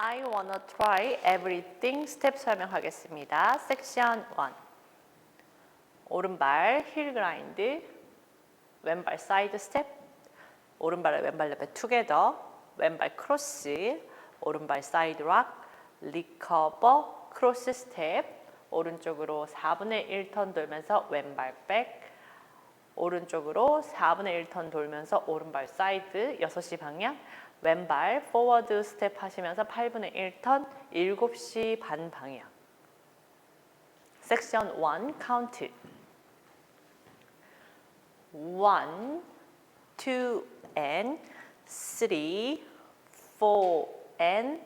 I wanna try everything 스텝 설명하겠습니다. 섹션 1. 오른발 힐 그라인드, 왼발 사이드 스텝, 오른발을 왼발 옆에 투게더, 왼발 크로스, 오른발 사이드 락, 리커버, 크로스 스텝, 오른쪽으로 4분의 1 턴 돌면서 왼발 백, 오른쪽으로 4분의 1턴 돌면서 오른발 사이드 6시 방향 왼발 포워드 스텝 하시면서 8분의 1턴 7시 반 방향. 섹션 1 카운트 1 2 and 3 4 and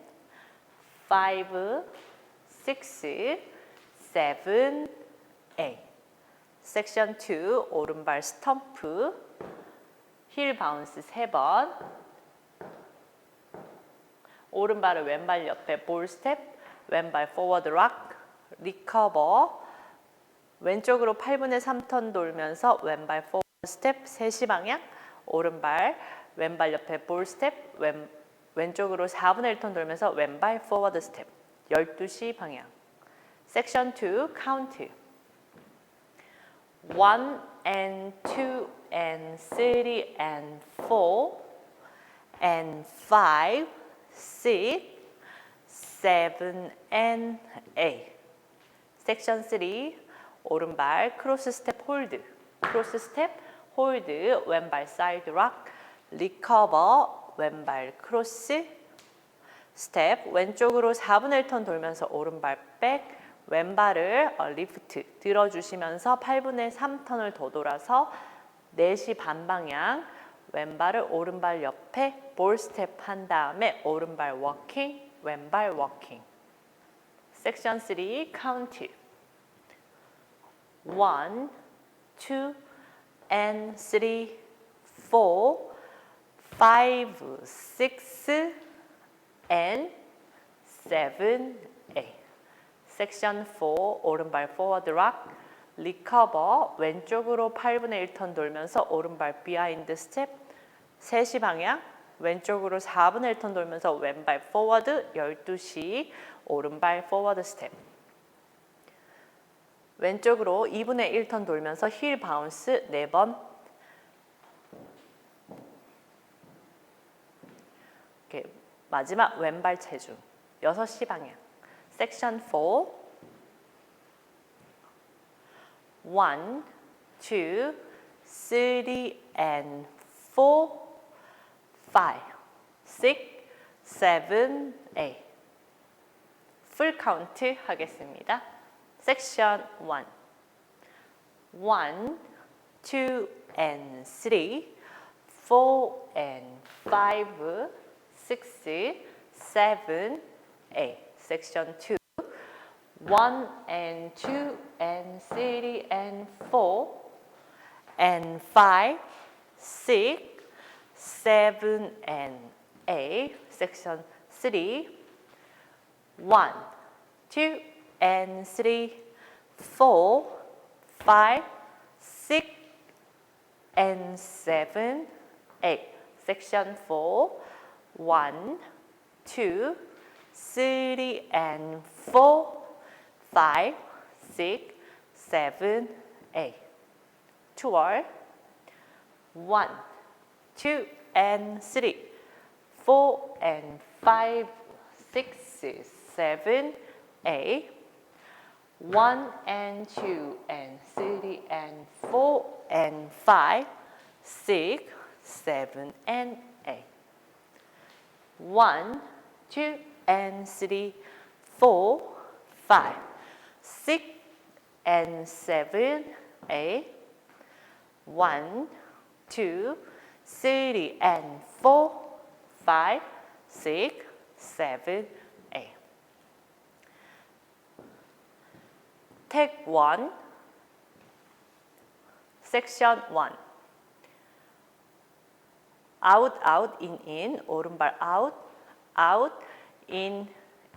5 6 7 8 섹션 2 오른발 스텀프 힐 바운스 3번 오른발을 왼발 옆에 볼 스텝 왼발 포워드 락 리커버 왼쪽으로 8분의 3턴 돌면서 왼발 포워드 스텝 3시 방향 오른발 왼발 옆에 볼 스텝 왼, 왼쪽으로 4분의 1턴 돌면서 왼발 포워드 스텝 12시 방향. 섹션 2 카운트 1 and 2 and 3 and 4 and 5, 6, 7 and 8. 섹션 3 오른발 크로스 스텝 홀드 크로스 스텝 홀드 왼발 사이드 락 리커버 왼발 크로스 스텝 왼쪽으로 4분의 1턴 돌면서 오른발 백 왼발을 어, 리프트 들어주시면서 8분의 3턴을 더 돌아서 4시 반 방향 왼발을 오른발 옆에 볼 스텝 한 다음에 오른발 워킹 왼발 워킹. 섹션 3 카운트. 1 2 and 3 4 5 6 and 7 8 섹션 4 오른발 포워드 락 리커버 왼쪽으로 8분의 1턴 돌면서 오른발 비하인드 스텝 3시 방향 왼쪽으로 4분의 1턴 돌면서 왼발 포워드 12시 오른발 포워드 스텝 왼쪽으로 2분의 1턴 돌면서 힐 바운스 4번. 이렇게 마지막 왼발 체중 6시 방향. 섹션 4 1 2 3 and 4 5 6 7 8 풀 카운트 하겠습니다. 섹션 1 1 2 and 3 4 and 5 6 7 8 section 2 1 and 2 and 3 and 4 and 5 6 7 and 8 section 3 1 2 and 3 4 5 6 and 7 8 section 4 1 2 3 and 4 5 6 7 8 twelve 1 two and three, four and five, six, seven, eight, one and two and three and four and five, six, seven and a. One, two and three, four, five, six and seven, eight, one, two 3 and 4 5 6 7 8 Take 1 Section 1 out out in in 오른발 out out in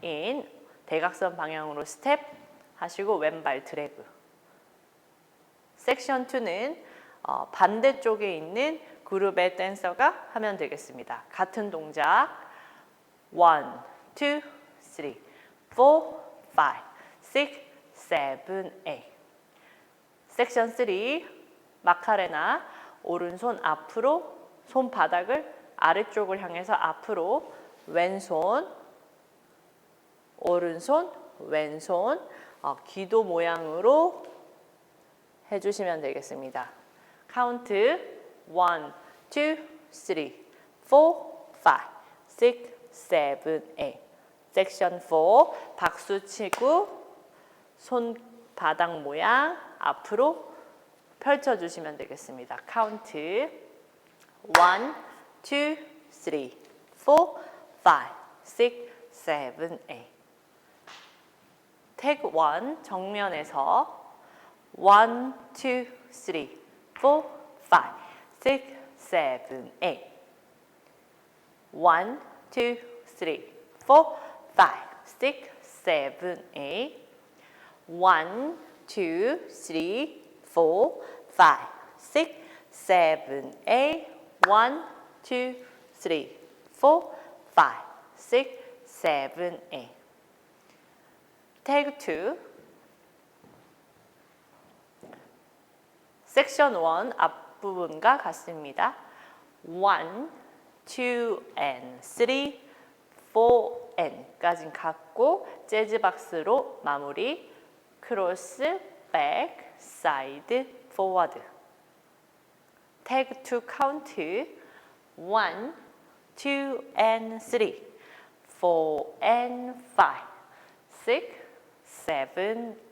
in 대각선 방향으로 스텝 하시고 왼발 드래그 섹션 2는 어, 반대쪽에 있는 그룹의 댄서가 하면 되겠습니다. 같은 동작 1, two, three, four, five, six, seven, eight. 섹션 3 마카레나 오른손 앞으로 손바닥을 아래쪽을 향해서 앞으로 왼손 오른손 왼손 어, 기도 모양으로 해주시면 되겠습니다. 카운트 1, 2, 3, 4, 5, 6, 7, 8 섹션 4 박수 치고 손바닥 모양 앞으로 펼쳐 주시면 되겠습니다. 카운트 1, 2, 3, 4, 5, 6, 7, 8 태그 1 정면에서. 1, 2, 3, 4, 5, 6, 7, 8 1, 2, 3, 4, 5, 6, 7, 8 1, 2, 3, 4, 5, 6, 7, 8 1, 2, 3, 4, 5, 6, 7, 8 태그 2 섹션 1 앞부분과 같습니다. 1, 2, and 3, 4, and까지 같고 재즈 박스로 마무리 크로스, 백, 사이드, 포워드 태그 2 카운트 1, 2 and 3, 4 and 5, 6, 7,